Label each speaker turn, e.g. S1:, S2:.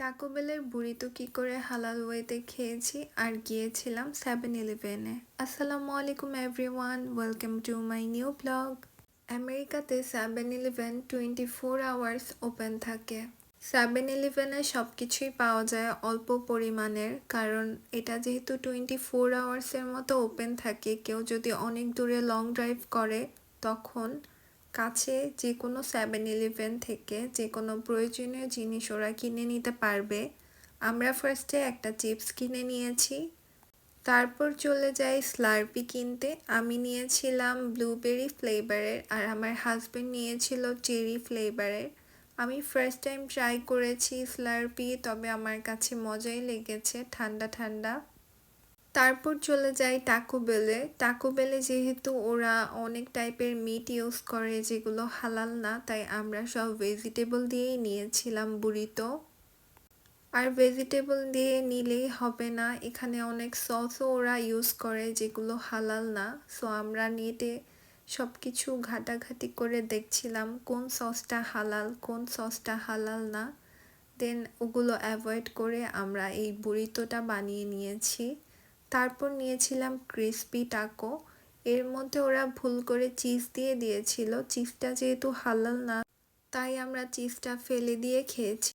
S1: Taco বেলের বুড়িতো কী করে হালাল ওয়েতে খেয়েছি আর গিয়েছিলাম সেভেন ইলেভেনে আসসালামু আলাইকুম everyone welcome to my new blog আমেরিকাতে seven eleven twenty four hours open থাকে। সেভেন ইলেভেনে সব কিছুই পাওয়া যায় অল্প পরিমাণের, কারণ এটা যেহেতু টোয়েন্টি ফোর আওয়ার্সের মতো ওপেন থাকে, কেউ যদি অনেক দূরে লং ড্রাইভ করে, তখন কাছে যে কোনো সেভেন ইলেভেন থেকে যে কোনো প্রয়োজনীয় জিনিস ওরা কিনে নিতে পারবে। আমরা ফার্স্টে একটা চিপস কিনে নিয়েছি। তারপর চলে যাই স্লার্পি কিনতে। আমি নিয়েছিলাম ব্লুবেরি ফ্লেভারের আর আমার হাজব্যান্ড নিয়েছিল চেরি ফ্লেভারের আমি ফার্স্ট টাইম ট্রাই করেছি স্লার্পি তবে আমার কাছে মজাই লেগেছে, ঠান্ডা ঠান্ডা। তারপর চলে যাই টাকো বেলে টাকো বেলে যেহেতু ওরা অনেক টাইপের মিট ইউজ করে যেগুলো হালাল না, তাই আমরা সব ভেজিটেবল দিয়েই নিয়েছিলাম বুড়িতো আর ভেজিটেবল দিয়ে নিলেই হবে না। এখানে অনেক সসও ওরা ইউজ করে যেগুলো হালাল না। সো আমরা নেটে সব কিছু ঘাটাঘাটি করে দেখছিলাম কোন সসটা হালাল, কোন সসটা হালাল না। দেন ওগুলো অ্যাভয়েড করে আমরা এই বুড়িতোটা বানিয়ে নিয়েছি। তারপর নিয়েছিলাম ক্রিসপি টাকো এর মধ্যে ওরা ভুল করে চিজ দিয়ে দিয়েছিল। চিজটা যেহেতু হালাল না, তাই আমরা চিজটা ফেলে দিয়ে খেয়েছি।